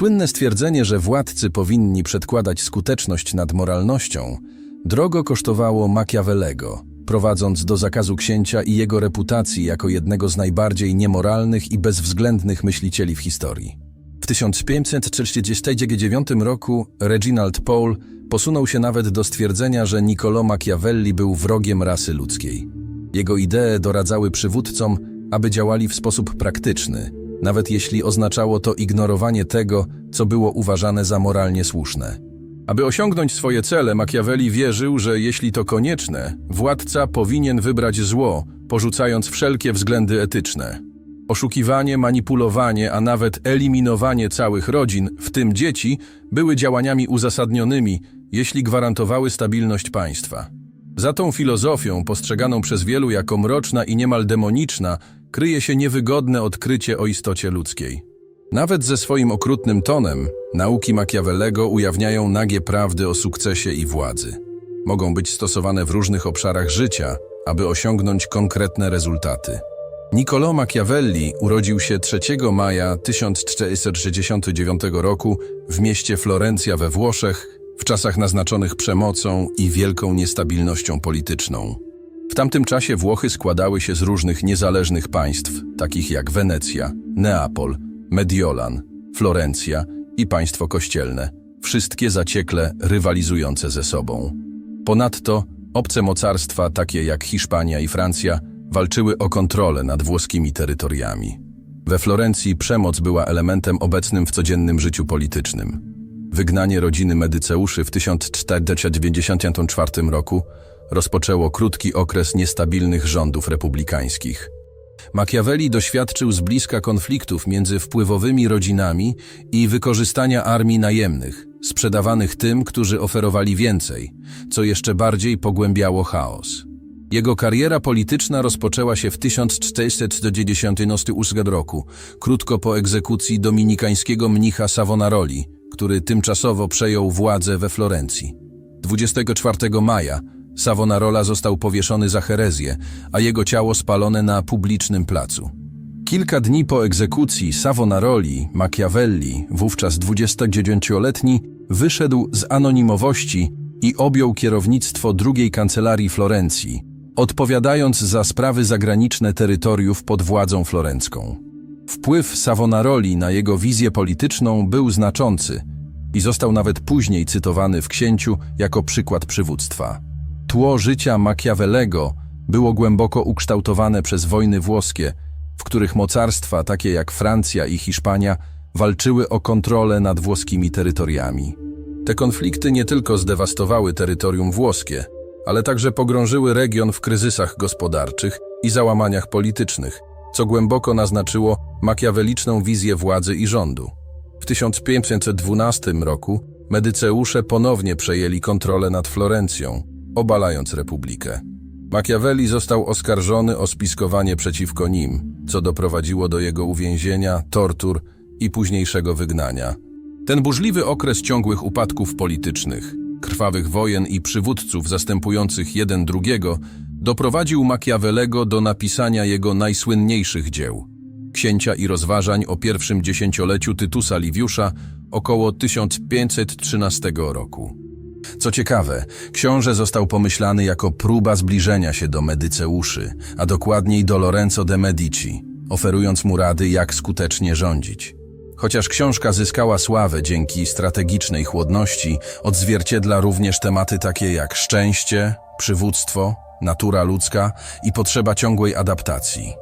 Słynne stwierdzenie, że władcy powinni przedkładać skuteczność nad moralnością, drogo kosztowało Machiavellego, prowadząc do zakazu księcia i jego reputacji jako jednego z najbardziej niemoralnych i bezwzględnych myślicieli w historii. W 1539 roku Reginald Pole posunął się nawet do stwierdzenia, że Niccolò Machiavelli był wrogiem rasy ludzkiej. Jego idee doradzały przywódcom, aby działali w sposób praktyczny, nawet jeśli oznaczało to ignorowanie tego, co było uważane za moralnie słuszne. Aby osiągnąć swoje cele, Machiavelli wierzył, że jeśli to konieczne, władca powinien wybrać zło, porzucając wszelkie względy etyczne. Oszukiwanie, manipulowanie, a nawet eliminowanie całych rodzin, w tym dzieci, były działaniami uzasadnionymi, jeśli gwarantowały stabilność państwa. Za tą filozofią, postrzeganą przez wielu jako mroczna i niemal demoniczna, kryje się niewygodne odkrycie o istocie ludzkiej. Nawet ze swoim okrutnym tonem, nauki Machiavellego ujawniają nagie prawdy o sukcesie i władzy. Mogą być stosowane w różnych obszarach życia, aby osiągnąć konkretne rezultaty. Niccolò Machiavelli urodził się 3 maja 1469 roku w mieście Florencja we Włoszech, w czasach naznaczonych przemocą i wielką niestabilnością polityczną. W tamtym czasie Włochy składały się z różnych niezależnych państw, takich jak Wenecja, Neapol, Mediolan, Florencja i państwo kościelne, wszystkie zaciekle rywalizujące ze sobą. Ponadto obce mocarstwa, takie jak Hiszpania i Francja, walczyły o kontrolę nad włoskimi terytoriami. We Florencji przemoc była elementem obecnym w codziennym życiu politycznym. Wygnanie rodziny Medyceuszy w 1494 roku rozpoczęło krótki okres niestabilnych rządów republikańskich. Machiavelli doświadczył z bliska konfliktów między wpływowymi rodzinami i wykorzystania armii najemnych, sprzedawanych tym, którzy oferowali więcej, co jeszcze bardziej pogłębiało chaos. Jego kariera polityczna rozpoczęła się w 1498 roku, krótko po egzekucji dominikańskiego mnicha Savonaroli, który tymczasowo przejął władzę we Florencji. 24 maja Savonarola został powieszony za herezję, a jego ciało spalone na publicznym placu. Kilka dni po egzekucji Savonaroli, Machiavelli, wówczas 29-letni, wyszedł z anonimowości i objął kierownictwo drugiej kancelarii Florencji, odpowiadając za sprawy zagraniczne terytoriów pod władzą florencką. Wpływ Savonaroli na jego wizję polityczną był znaczący i został nawet później cytowany w księciu jako przykład przywództwa. Tło życia Machiavellego było głęboko ukształtowane przez wojny włoskie, w których mocarstwa takie jak Francja i Hiszpania walczyły o kontrolę nad włoskimi terytoriami. Te konflikty nie tylko zdewastowały terytorium włoskie, ale także pogrążyły region w kryzysach gospodarczych i załamaniach politycznych, co głęboko naznaczyło makiaweliczną wizję władzy i rządu. W 1512 roku Medyceusze ponownie przejęli kontrolę nad Florencją, obalając republikę. Machiavelli został oskarżony o spiskowanie przeciwko nim, co doprowadziło do jego uwięzienia, tortur i późniejszego wygnania. Ten burzliwy okres ciągłych upadków politycznych, krwawych wojen i przywódców zastępujących jeden drugiego doprowadził Machiavellego do napisania jego najsłynniejszych dzieł – Księcia i rozważań o pierwszym dziesięcioleciu Tytusa Liwiusza około 1513 roku. Co ciekawe, książę został pomyślany jako próba zbliżenia się do Medyceuszy, a dokładniej do Lorenzo de Medici, oferując mu rady, jak skutecznie rządzić. Chociaż książka zyskała sławę dzięki strategicznej chłodności, odzwierciedla również tematy takie jak szczęście, przywództwo, natura ludzka i potrzeba ciągłej adaptacji.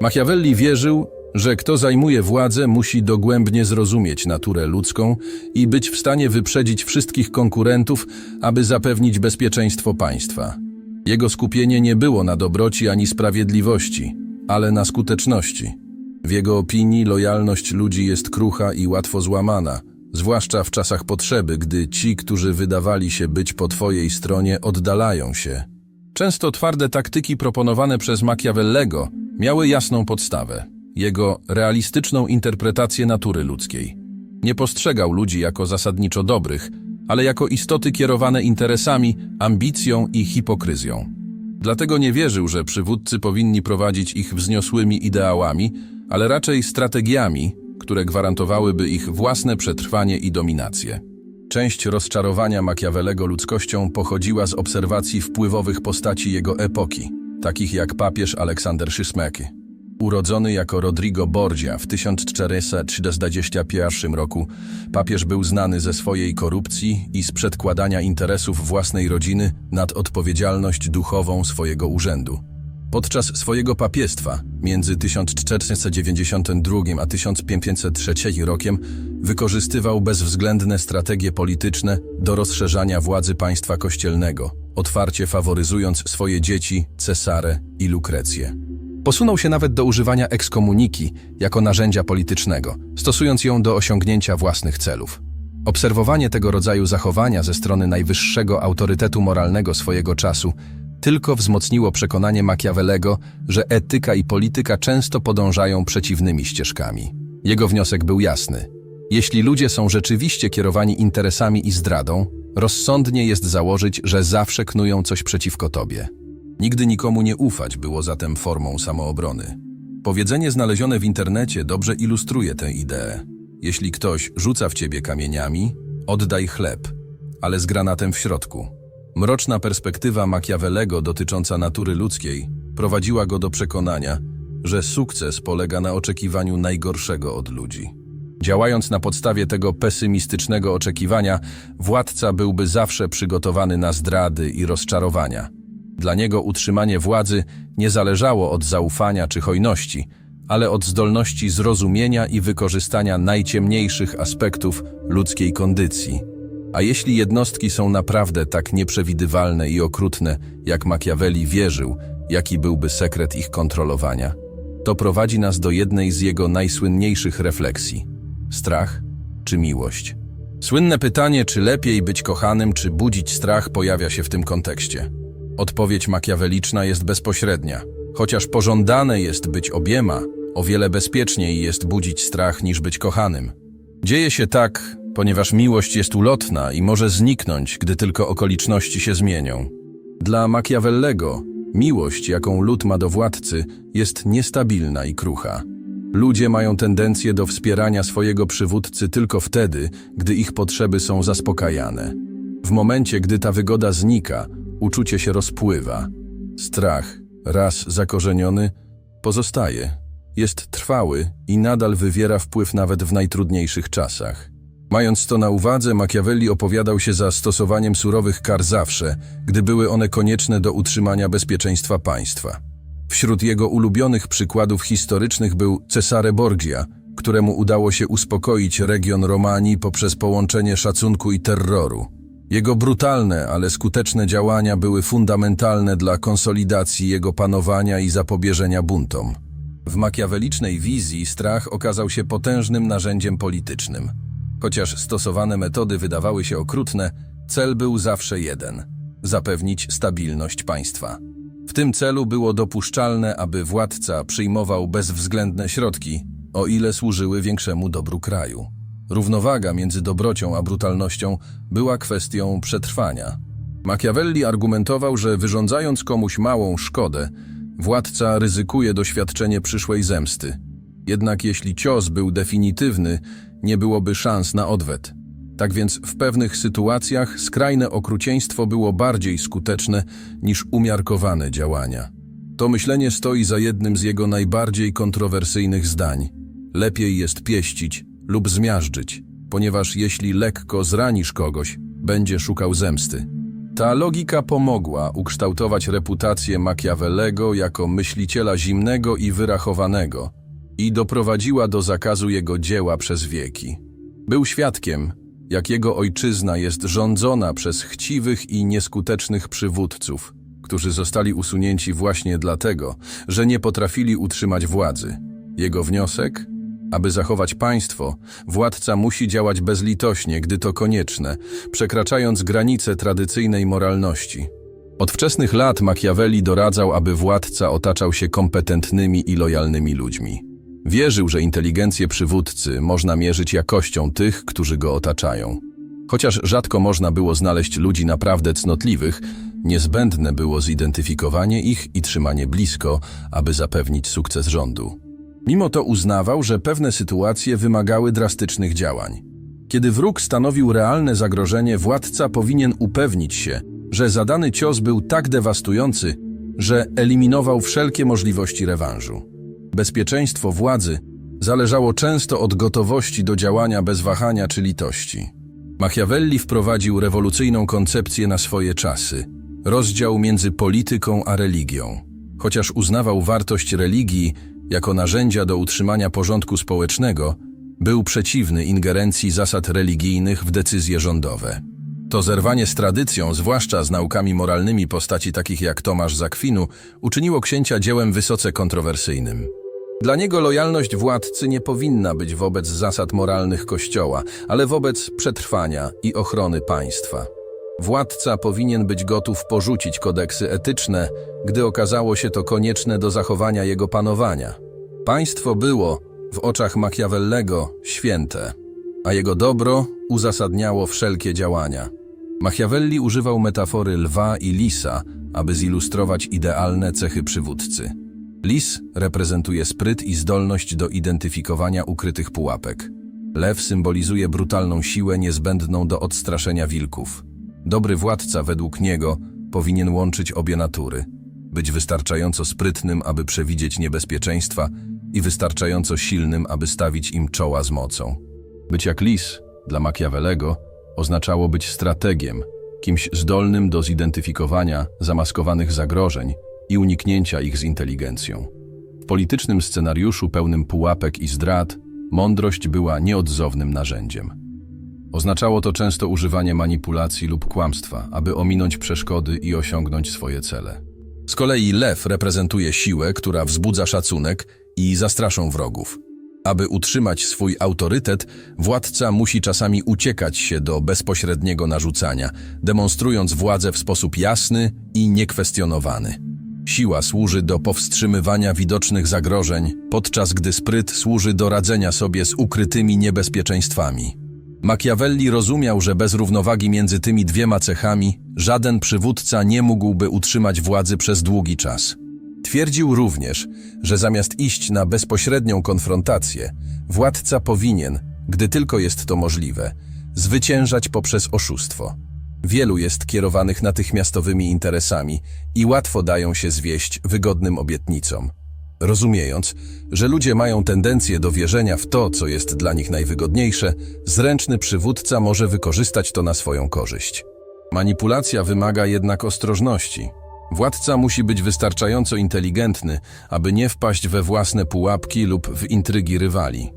Machiavelli wierzył, że kto zajmuje władzę, musi dogłębnie zrozumieć naturę ludzką i być w stanie wyprzedzić wszystkich konkurentów, aby zapewnić bezpieczeństwo państwa. Jego skupienie nie było na dobroci ani sprawiedliwości, ale na skuteczności. W jego opinii lojalność ludzi jest krucha i łatwo złamana, zwłaszcza w czasach potrzeby, gdy ci, którzy wydawali się być po twojej stronie, oddalają się. Często twarde taktyki proponowane przez Machiavellego miały jasną podstawę jego realistyczną interpretację natury ludzkiej. Nie postrzegał ludzi jako zasadniczo dobrych, ale jako istoty kierowane interesami, ambicją i hipokryzją. Dlatego nie wierzył, że przywódcy powinni prowadzić ich wzniosłymi ideałami, ale raczej strategiami, które gwarantowałyby ich własne przetrwanie i dominację. Część rozczarowania Machiavellego ludzkością pochodziła z obserwacji wpływowych postaci jego epoki, takich jak papież Aleksander Szysmeki. Urodzony jako Rodrigo Borgia w 1431 roku, papież był znany ze swojej korupcji i z przedkładania interesów własnej rodziny nad odpowiedzialność duchową swojego urzędu. Podczas swojego papiestwa między 1492 a 1503 rokiem wykorzystywał bezwzględne strategie polityczne do rozszerzania władzy państwa kościelnego, otwarcie faworyzując swoje dzieci, Cesarę i Lukrecję. Posunął się nawet do używania ekskomuniki jako narzędzia politycznego, stosując ją do osiągnięcia własnych celów. Obserwowanie tego rodzaju zachowania ze strony najwyższego autorytetu moralnego swojego czasu tylko wzmocniło przekonanie Machiavellego, że etyka i polityka często podążają przeciwnymi ścieżkami. Jego wniosek był jasny. Jeśli ludzie są rzeczywiście kierowani interesami i zdradą, rozsądnie jest założyć, że zawsze knują coś przeciwko tobie. Nigdy nikomu nie ufać było zatem formą samoobrony. Powiedzenie znalezione w internecie dobrze ilustruje tę ideę. Jeśli ktoś rzuca w ciebie kamieniami, oddaj chleb, ale z granatem w środku. Mroczna perspektywa Machiavellego dotycząca natury ludzkiej prowadziła go do przekonania, że sukces polega na oczekiwaniu najgorszego od ludzi. Działając na podstawie tego pesymistycznego oczekiwania, władca byłby zawsze przygotowany na zdrady i rozczarowania. Dla niego utrzymanie władzy nie zależało od zaufania czy hojności, ale od zdolności zrozumienia i wykorzystania najciemniejszych aspektów ludzkiej kondycji. A jeśli jednostki są naprawdę tak nieprzewidywalne i okrutne, jak Machiavelli wierzył, jaki byłby sekret ich kontrolowania, to prowadzi nas do jednej z jego najsłynniejszych refleksji: strach czy miłość? Słynne pytanie, czy lepiej być kochanym, czy budzić strach, pojawia się w tym kontekście. Odpowiedź makiaweliczna jest bezpośrednia. Chociaż pożądane jest być obiema, o wiele bezpieczniej jest budzić strach niż być kochanym. Dzieje się tak, ponieważ miłość jest ulotna i może zniknąć, gdy tylko okoliczności się zmienią. Dla Machiavellego miłość, jaką lud ma do władcy, jest niestabilna i krucha. Ludzie mają tendencję do wspierania swojego przywódcy tylko wtedy, gdy ich potrzeby są zaspokajane. W momencie, gdy ta wygoda znika, uczucie się rozpływa. Strach, raz zakorzeniony, pozostaje. Jest trwały i nadal wywiera wpływ nawet w najtrudniejszych czasach. Mając to na uwadze, Machiavelli opowiadał się za stosowaniem surowych kar zawsze, gdy były one konieczne do utrzymania bezpieczeństwa państwa. Wśród jego ulubionych przykładów historycznych był Cesare Borgia, któremu udało się uspokoić region Romanii poprzez połączenie szacunku i terroru. Jego brutalne, ale skuteczne działania były fundamentalne dla konsolidacji jego panowania i zapobieżenia buntom. W makiawelicznej wizji strach okazał się potężnym narzędziem politycznym. Chociaż stosowane metody wydawały się okrutne, cel był zawsze jeden zapewnić stabilność państwa. W tym celu było dopuszczalne, aby władca przyjmował bezwzględne środki, o ile służyły większemu dobru kraju. Równowaga między dobrocią a brutalnością była kwestią przetrwania. Machiavelli argumentował, że wyrządzając komuś małą szkodę, władca ryzykuje doświadczenie przyszłej zemsty. Jednak jeśli cios był definitywny, nie byłoby szans na odwet. Tak więc w pewnych sytuacjach skrajne okrucieństwo było bardziej skuteczne niż umiarkowane działania. To myślenie stoi za jednym z jego najbardziej kontrowersyjnych zdań. Lepiej jest pieścić lub zmiażdżyć, ponieważ jeśli lekko zranisz kogoś, będzie szukał zemsty. Ta logika pomogła ukształtować reputację Machiavellego jako myśliciela zimnego i wyrachowanego i doprowadziła do zakazu jego dzieła przez wieki. Był świadkiem, jak jego ojczyzna jest rządzona przez chciwych i nieskutecznych przywódców, którzy zostali usunięci właśnie dlatego, że nie potrafili utrzymać władzy. Jego wniosek? Aby zachować państwo, władca musi działać bezlitośnie, gdy to konieczne, przekraczając granice tradycyjnej moralności. Od wczesnych lat Machiavelli doradzał, aby władca otaczał się kompetentnymi i lojalnymi ludźmi. Wierzył, że inteligencję przywódcy można mierzyć jakością tych, którzy go otaczają. Chociaż rzadko można było znaleźć ludzi naprawdę cnotliwych, niezbędne było zidentyfikowanie ich i trzymanie blisko, aby zapewnić sukces rządu. Mimo to uznawał, że pewne sytuacje wymagały drastycznych działań. Kiedy wróg stanowił realne zagrożenie, władca powinien upewnić się, że zadany cios był tak dewastujący, że eliminował wszelkie możliwości rewanżu. Bezpieczeństwo władzy zależało często od gotowości do działania bez wahania czy litości. Machiavelli wprowadził rewolucyjną koncepcję na swoje czasy rozdział między polityką a religią. Chociaż uznawał wartość religii jako narzędzia do utrzymania porządku społecznego, był przeciwny ingerencji zasad religijnych w decyzje rządowe. To zerwanie z tradycją, zwłaszcza z naukami moralnymi postaci takich jak Tomasz Zakwinu, uczyniło księcia dziełem wysoce kontrowersyjnym. Dla niego lojalność władcy nie powinna być wobec zasad moralnych Kościoła, ale wobec przetrwania i ochrony państwa. Władca powinien być gotów porzucić kodeksy etyczne, gdy okazało się to konieczne do zachowania jego panowania. Państwo było, w oczach Machiavellego, święte, a jego dobro uzasadniało wszelkie działania. Machiavelli używał metafory lwa i lisa, aby zilustrować idealne cechy przywódcy. Lis reprezentuje spryt i zdolność do identyfikowania ukrytych pułapek. Lew symbolizuje brutalną siłę niezbędną do odstraszenia wilków. Dobry władca, według niego, powinien łączyć obie natury. Być wystarczająco sprytnym, aby przewidzieć niebezpieczeństwa i wystarczająco silnym, aby stawić im czoła z mocą. Być jak lis, dla Machiavellego, oznaczało być strategiem, kimś zdolnym do zidentyfikowania zamaskowanych zagrożeń i uniknięcia ich z inteligencją. W politycznym scenariuszu pełnym pułapek i zdrad, mądrość była nieodzownym narzędziem. Oznaczało to często używanie manipulacji lub kłamstwa, aby ominąć przeszkody i osiągnąć swoje cele. Z kolei lew reprezentuje siłę, która wzbudza szacunek i zastraszą wrogów. Aby utrzymać swój autorytet, władca musi czasami uciekać się do bezpośredniego narzucania, demonstrując władzę w sposób jasny i niekwestionowany. Siła służy do powstrzymywania widocznych zagrożeń, podczas gdy spryt służy do radzenia sobie z ukrytymi niebezpieczeństwami. Machiavelli rozumiał, że bez równowagi między tymi dwiema cechami żaden przywódca nie mógłby utrzymać władzy przez długi czas. Twierdził również, że zamiast iść na bezpośrednią konfrontację, władca powinien, gdy tylko jest to możliwe, zwyciężać poprzez oszustwo. Wielu jest kierowanych natychmiastowymi interesami i łatwo dają się zwieść wygodnym obietnicom. Rozumiejąc, że ludzie mają tendencję do wierzenia w to, co jest dla nich najwygodniejsze, zręczny przywódca może wykorzystać to na swoją korzyść. Manipulacja wymaga jednak ostrożności. Władca musi być wystarczająco inteligentny, aby nie wpaść we własne pułapki lub w intrygi rywali.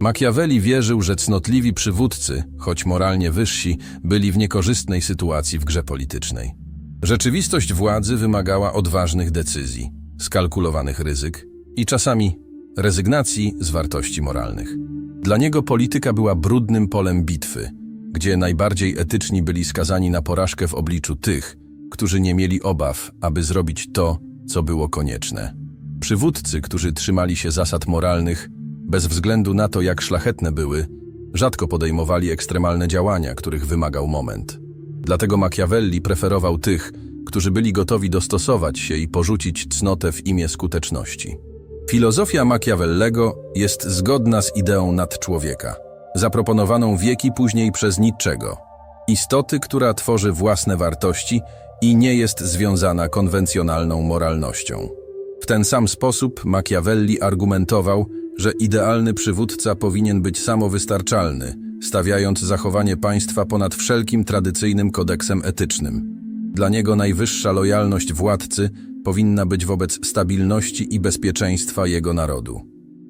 Machiavelli wierzył, że cnotliwi przywódcy, choć moralnie wyżsi, byli w niekorzystnej sytuacji w grze politycznej. Rzeczywistość władzy wymagała odważnych decyzji, skalkulowanych ryzyk i czasami rezygnacji z wartości moralnych. Dla niego polityka była brudnym polem bitwy, gdzie najbardziej etyczni byli skazani na porażkę w obliczu tych, którzy nie mieli obaw, aby zrobić to, co było konieczne. Przywódcy, którzy trzymali się zasad moralnych, bez względu na to, jak szlachetne były, rzadko podejmowali ekstremalne działania, których wymagał moment. Dlatego Machiavelli preferował tych, którzy byli gotowi dostosować się i porzucić cnotę w imię skuteczności. Filozofia Machiavellego jest zgodna z ideą nadczłowieka, zaproponowaną wieki później przez Nietzschego. Istoty, która tworzy własne wartości i nie jest związana konwencjonalną moralnością. W ten sam sposób Machiavelli argumentował, że idealny przywódca powinien być samowystarczalny, stawiając zachowanie państwa ponad wszelkim tradycyjnym kodeksem etycznym. Dla niego najwyższa lojalność władcy powinna być wobec stabilności i bezpieczeństwa jego narodu.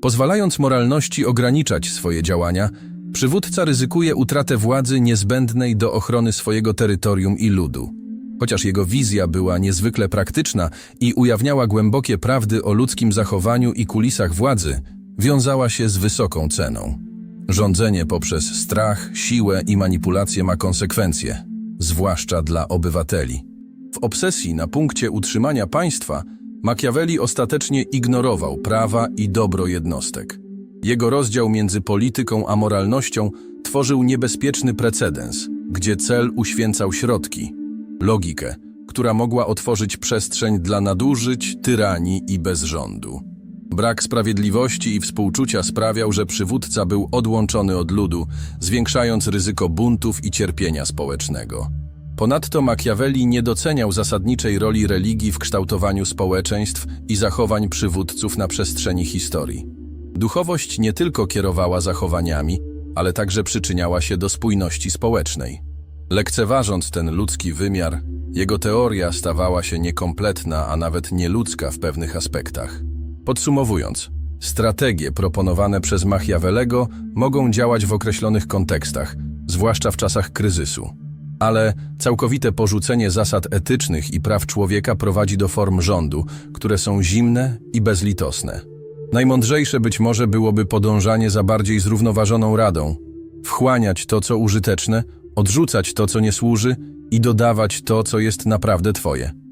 Pozwalając moralności ograniczać swoje działania, przywódca ryzykuje utratę władzy niezbędnej do ochrony swojego terytorium i ludu. Chociaż jego wizja była niezwykle praktyczna i ujawniała głębokie prawdy o ludzkim zachowaniu i kulisach władzy, wiązała się z wysoką ceną. Rządzenie poprzez strach, siłę i manipulację ma konsekwencje, zwłaszcza dla obywateli. W obsesji na punkcie utrzymania państwa Machiavelli ostatecznie ignorował prawa i dobro jednostek. Jego rozdział między polityką a moralnością tworzył niebezpieczny precedens, gdzie cel uświęcał środki, logikę, która mogła otworzyć przestrzeń dla nadużyć, tyranii i bezrządu. Brak sprawiedliwości i współczucia sprawiał, że przywódca był odłączony od ludu, zwiększając ryzyko buntów i cierpienia społecznego. Ponadto Machiavelli nie doceniał zasadniczej roli religii w kształtowaniu społeczeństw i zachowań przywódców na przestrzeni historii. Duchowość nie tylko kierowała zachowaniami, ale także przyczyniała się do spójności społecznej. Lekceważąc ten ludzki wymiar, jego teoria stawała się niekompletna, a nawet nieludzka w pewnych aspektach. Podsumowując, strategie proponowane przez Machiavellego mogą działać w określonych kontekstach, zwłaszcza w czasach kryzysu. Ale całkowite porzucenie zasad etycznych i praw człowieka prowadzi do form rządu, które są zimne i bezlitosne. Najmądrzejsze być może byłoby podążanie za bardziej zrównoważoną radą, wchłaniać to, co użyteczne, odrzucać to, co nie służy i dodawać to, co jest naprawdę Twoje.